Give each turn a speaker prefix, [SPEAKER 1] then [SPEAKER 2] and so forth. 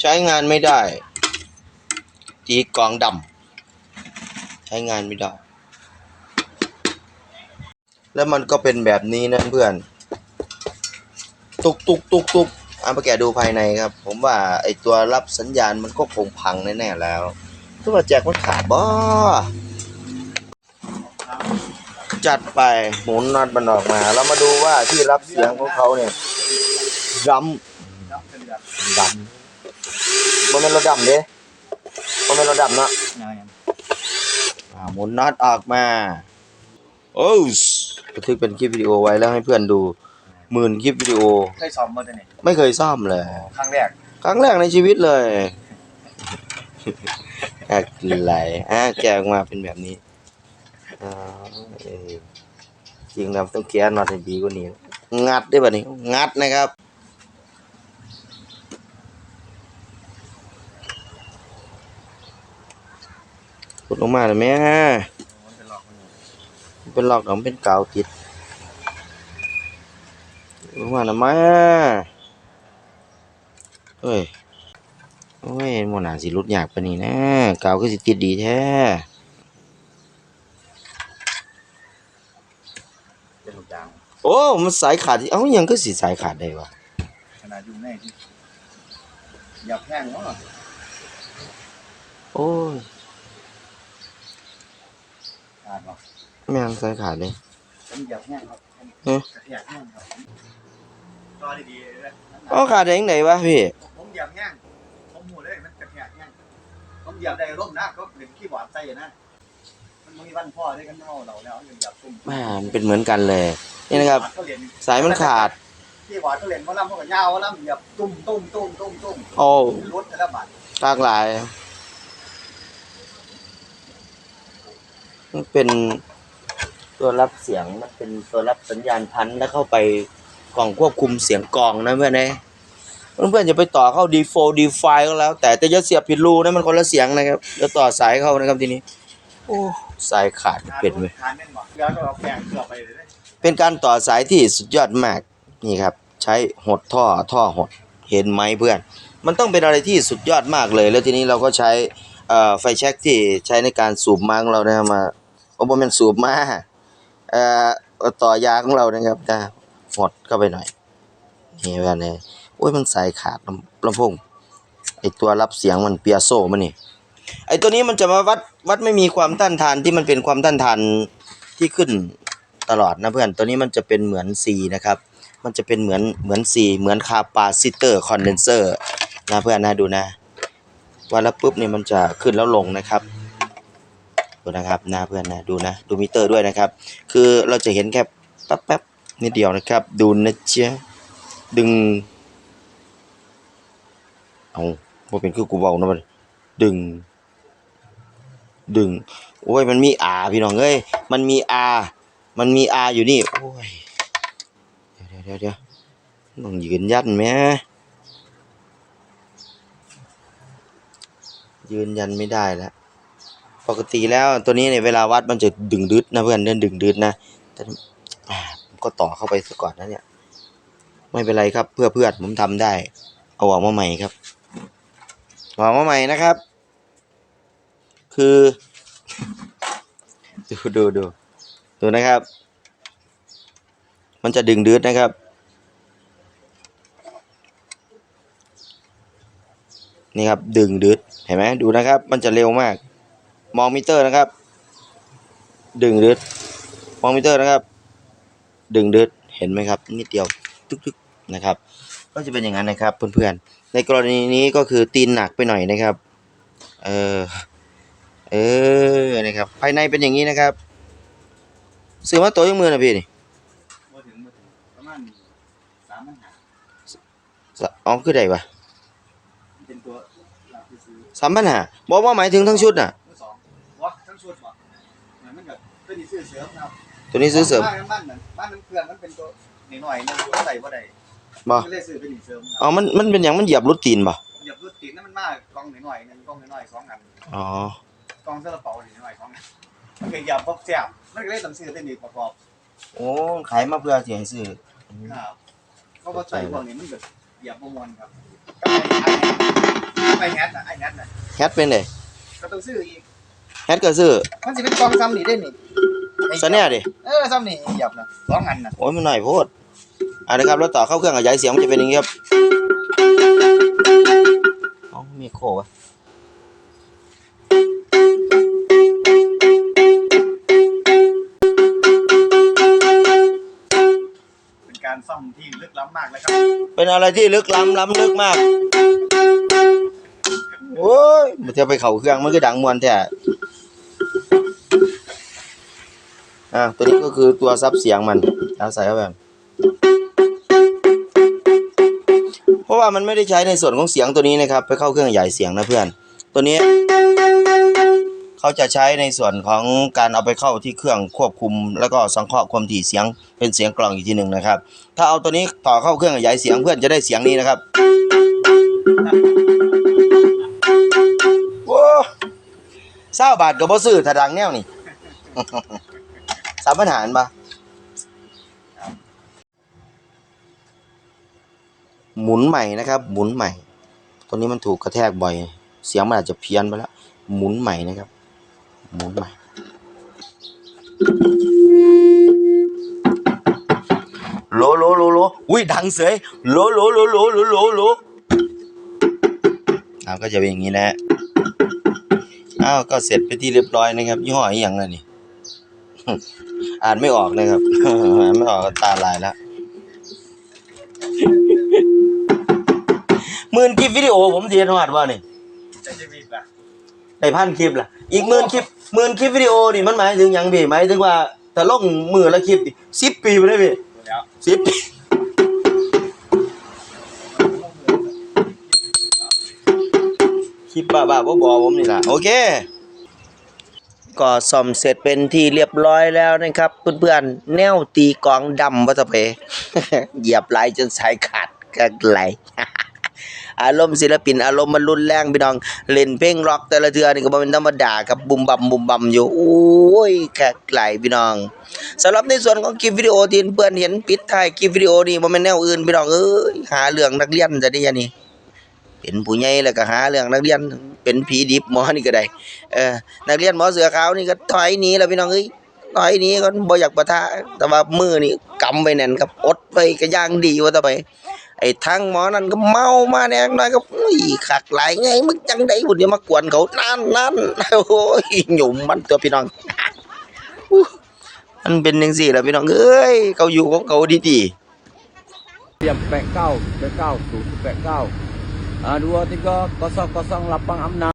[SPEAKER 1] ใช้งานไม่ได้จีกล่องดำใช้งานไม่ได้ แล้วมันก็เป็นแบบนี้นะเพื่อน ตุกตุกตุกตุกเอาไปแกะดูภายในครับ ผมว่าไอตัวรับสัญญาณมันก็คงพังแน่ๆแล้วตัวาแจ็คมันขาดบ่ จัดไปหมุนน็อตมันออกมา แล้วมาดูว่าที่รับเสียงของเขาเนี่ยด
[SPEAKER 2] ครับเป็นแบบำ
[SPEAKER 1] ดำบ่แม่นรถดำเด้บ่แม่นรถดำเนาะ
[SPEAKER 2] ยังไง
[SPEAKER 1] อ่าหมุนน็อตออกมาโอ้สบันทึกเป็นคลิปวิดีโอไว้แล้วให้เพื่อนดูหมื่นคลิปวิดีโอ
[SPEAKER 2] เคยซ้อมมาตัวนี้
[SPEAKER 1] ไม่เคยซ่อมเลย
[SPEAKER 2] ครั้งแรก
[SPEAKER 1] ครั้งแรกในชีวิตเลยแอกไหลอะแกะออกมาเป็นแบบนี้อ่าเอ้ย จริงแล้วต้องแกะน็อตให้ดีกว่านี้ งัดได้ป่ะนี่งัดนะครับกดลงมาเลยแม่
[SPEAKER 2] มันเป็นหลอกมันอ
[SPEAKER 1] เป็นหลอกของเป็นกาวติดลงมาหน่อยมาเฮ้ยโอ้ยหมอหนาสิรุดยากปานนี้นะกาวก็สิติดดีแท้
[SPEAKER 2] เป็นลูกยาง
[SPEAKER 1] โอ้ มันสายขาดอีเอ้ายังก็สิสายขาดได้วะ
[SPEAKER 2] ขนาดอยู่ในที่หยับแห้งวะ
[SPEAKER 1] โอ้ย
[SPEAKER 2] ขาดวะ
[SPEAKER 1] แม่งสายขาดเลย
[SPEAKER 2] ผมหยับแห้งครับ
[SPEAKER 1] เอ๊ะ
[SPEAKER 2] กระแทกแห้งครับก็ดีๆเลย
[SPEAKER 1] เอ้าขาดได้ยังไงวะพี่
[SPEAKER 2] ผมหยับแห้งผมหูเลยมันกระแทกแห้งผมหยับได้ร่มนะก็เล่นขี้บอร์ดใจอยู่นะ มันมีวันพ่อด้วยกันเท่าเราแล้วยังหยับตุ้ม
[SPEAKER 1] แม่มันเป็นเหมือนกันเลย นี่นะครับ
[SPEAKER 2] ก็เรียน
[SPEAKER 1] สายมันขาด
[SPEAKER 2] ที่หวานก็เล่นเพราะลำเพราะกับยาวลำหยับตุ้มตุ้มตุ้มตุ้มตุ้ม
[SPEAKER 1] โอ้
[SPEAKER 2] รถแต่ละบาท
[SPEAKER 1] หลากหลายมันเป็นตัวรับเสียงมันเป็นตัวรับสัญญาณพันธุ์แล้วเข้าไปกล่องควบคุมเสียงกลองนะเพื่อนนะเพื่อนๆจะไปต่อเข้า D4 D5 ก็แล้วแต่แต่จะเสียบผิดรูนะมันคนละเสียงนะครับจะต่อสายเข้านะครับทีนี้ โอ้ สายขาดเป็นไหม
[SPEAKER 2] ทานแน่นหมดแล้วก็เอาแป้งเกลือไปเลย
[SPEAKER 1] เป็นการต่อสายที่สุดยอดมากนี่ครับ ใช้หดท่อท่อหดเห็นไหมเพื่อน มันต้องเป็นอะไรที่สุดยอดมากเลย แล้วทีนี้เราก็ใช้เอ่อไฟแช็กที่ใช้ในการสูบมาของเรานะมาโอ้โหมันสูบมาเอ่อต่อยาของเรานะครับนะหดเข้าไปหน่อยนี่เพื่อนเนี่ยโอ้ยมันสายขาดลำลำโพงไอตัวรับเสียงมันเปียโซมันนี่ ไอตัวนี้มันจะมาวัดวัดไม่มีความต้านทานที่มันเป็นความต้านทานที่ขึ้นตลอดนะเพื่อนตัวนี้มันจะเป็นเหมือน C นะครับ มันจะเป็นเหมือนเหมือน C เหมือนคาปาซิเตอร์คอนเดนเซอร์นะเพื่อนนะดูนะวันแล้วปุ๊บเนี่ยมันจะขึ้นแล้วลงนะครับดูนะครับนะเพื่อนนะดูนะดูมิเตอร์ด้วยนะครับ คือเราจะเห็นแค่แป๊บแป๊บๆนิดเดียวนะครับ ดูนะเจ๊ดึงเอาว่เป็นคือกูเบานะมันดึง ดึง โอ้ย มันมีอาพี่น้องเอ้ย มันมีอามันมีอาอยู่นี่ โอ้ย เดี๋ยวเดี๋ยวเดี๋ยวต้องยืนยันไหมยืนยันไม่ได้แล้ว ปกติแล้วตัวนี้เนี่ยเวลาวัดมันจะดึงดึดนะเพื่อนเดินดึงดึดนะ แต่ผมก็ต่อเข้าไปซะก่อนนะเนี่ย ไม่เป็นไรครับเพื่อเพื่อนผมทำได้ เอาออกมาใหม่ครับออกมาใหม่นะครับ คือ ดูดูดูดูนะครับ มันจะดึงดืดนะครับ นี่ครับดึงดืดเห็นไหมดูนะครับ มันจะเร็วมาก มองมิเตอร์นะครับ ดึงดืดมองมิเตอร์นะครับ ดึงดืดเห็นไหมครับนิดเดียวตึกๆนะครับ ก็จะเป็นอย่างนั้นนะครับเพื่อนๆในกรณีนี้ก็คือตีนหนักไปหน่อยนะครับ เออ เออนะครับภายในเป็นอย่างนี้นะครับซื้อมาตัวยังมือนะพี่นี่
[SPEAKER 2] มาถึงมาถึงประมาณสามปัญหา
[SPEAKER 1] สะอ๋อคือใดวะ
[SPEAKER 2] เป็นตัวหลักที่ซื้อ
[SPEAKER 1] สามพันห้าบอกว่าหมายถึงทั้งชุดน่ะ
[SPEAKER 2] มือสองวะทั้งชุดวะเหมือนมันแบบเป็นที่ซื้อเสริมครับ
[SPEAKER 1] ตัวนี้ซื้อเสริม
[SPEAKER 2] บ้านบ้านนั้นบ้านนั้นเครื่องมันเป็นตัวหน่อยๆนึงก็ใส่บ่ได้
[SPEAKER 1] บ่
[SPEAKER 2] ก็เลยซื้อเป็นที่เสริมค
[SPEAKER 1] อ๋อ
[SPEAKER 2] รับ
[SPEAKER 1] มันมันเป็นอย่างมันเหยียบรถตีนบ่
[SPEAKER 2] เหยียบรถติดนั่นมันมากกล้องหน่อยๆนึงกล้องหน่อยๆสองอัน
[SPEAKER 1] อ๋อ
[SPEAKER 2] กล้องเสื้อกระเป๋าหน่อยๆสองอันมันก็เหยียบพวกแซ่บมันก็เลยต้องซื้อเป็นอีกประกอบ
[SPEAKER 1] โอ้ขายมาเพื่อสิให้ซื้อ
[SPEAKER 2] ครับเพราะว่าใส่พวกนี้มันแบบเหยียบประมวลครับไปแฮทนะไอ้แฮทนะ
[SPEAKER 1] แฮทเป็นได
[SPEAKER 2] ก็ต้องซื้ออีก
[SPEAKER 1] แฮทก็ซื้อ
[SPEAKER 2] มันจะเป็นกองซ้ำนี่ได้นี่
[SPEAKER 1] ซะแน่ดิ
[SPEAKER 2] เออซ้ำนี่เหยียบนะสองอันนะ
[SPEAKER 1] โอ้ยมันหน่อยโพดอ่านะครับแล้วต่อเข้าเครื่องขยายเสียงมันจะเป็นอย่างนี้ครับเอ้ามีโควะา
[SPEAKER 2] กเลยครับ
[SPEAKER 1] เป็นอะไรที่ลึกล้ำล้ำลึกมากโอ้ยมันจะไปเข่าเครื่องมันก็ดังมวนแท้อ่าตัวนี้ก็คือตัวซับเสียงมันเอาใส่เข้าไปเพราะว่ามันไม่ได้ใช้ในส่วนของเสียงตัวนี้นะครับ ไปเข้าเครื่องขยายเสียงนะเพื่อน ตัวนี้ เขาจะใช้ในส่วนของการเอาไปเข้าที่เครื่องควบคุม แล้วก็สังเคราะห์ความถี่เสียงเป็นเสียงกลองอีกทีหนึ่งนะครับ ถ้าเอาตัวนี้ต่อเข้าเครื่องขยายเสียงเพื่อนจะได้เสียงนี้นะครับโอ้เศร้าบาทกับบ่ซื้อถ้าดังแนวนี่สามปัญหาปะหมุนใหม่นะครับ หมุนใหม่ ตัวนี้มันถูกกระแทกบ่อย เสียงมันอาจจะเพี้ยนไปแล้ว หมุนใหม่นะครับ หมุนใหม่ โลโลโลโลอุ้ยดังเสยโลโลโลโลโลโลโลอ้าวก็จะเป็นอย่างนี้นะฮะอ้าวก็เสร็จไปที่เรียบร้อยนะครับยี่ห้ออย่างนั้นนี่อ่านไม่ออกนะครับอ่านไม่ออกตาลายแล้วหมื่นคลิปวิดีโอผมเทียนหอดว่านี่
[SPEAKER 2] จะจะมีแบ บ
[SPEAKER 1] ได้พันคลิปล่ะ อีกหมื่นคลิปหมื่นคลิปวิดีโอนี่มันหมายถึงหยังพี่หมายถึงว่าถ้าลงมือละคลิปสิบปีไปเลยพี่
[SPEAKER 2] แล้ว
[SPEAKER 1] สิบปีคลิปบ้าบ้าๆบอๆผมนี่ล่ะโอเค ก็ซ่อมเสร็จเป็นที่เรียบร้อยแล้วนะครับ เพื่อนๆ แนวตีกลองดำวัตเพ เหยียบไหลจนสายขาดก็ไหล อารมณ์ศิลปินอารมณ์มันรุนแรงพี่น้องเล่นเพลงร็อกแต่ละเทือนี่ก็บ่เป็นธรรมดาครับบุมบัมบุมบัมอยู่โอ้ยแค่ไกลพี่น้องสำหรับในส่วนของคลิปวิดีโอที่เพื่อนเห็นปิดท้ายคลิปวิดีโอนี่บ่แม่นแนวอื่นพี่น้องเอ้ยหาเรื่องนักเรียนจะได้ยังนี่เป็นผู้ใหญ่แล้วก็หาเรื่องนักเรียนเป็นผีดิบหมอนี่ก็ได้เออนักเรียนหมอเสือขาวนี่ก็ถอยหนีแล้วพี่น้องเอ้ยถอยหนีก็บ่อยากปะทะแต่ว่ามือนี่กำไว้แน่นครับอดไว้ก็ย่างดีว่าต่อไป อ้ทั้งหมอนั่นก็เมามาแน่น้อยก็อุ้ยขักหลายไงมึงจังได้บุญอย่ามากวนเขานั่นนั่นโอ้ยหยุ่มมันตัวพี่น้องมันเป็นยังสี่แล้วพี่น้องเอ้ยเขาอยู่ของเขาดี
[SPEAKER 3] เตรียม89 89 089 ah, 2 3 kosong kosong lapang amna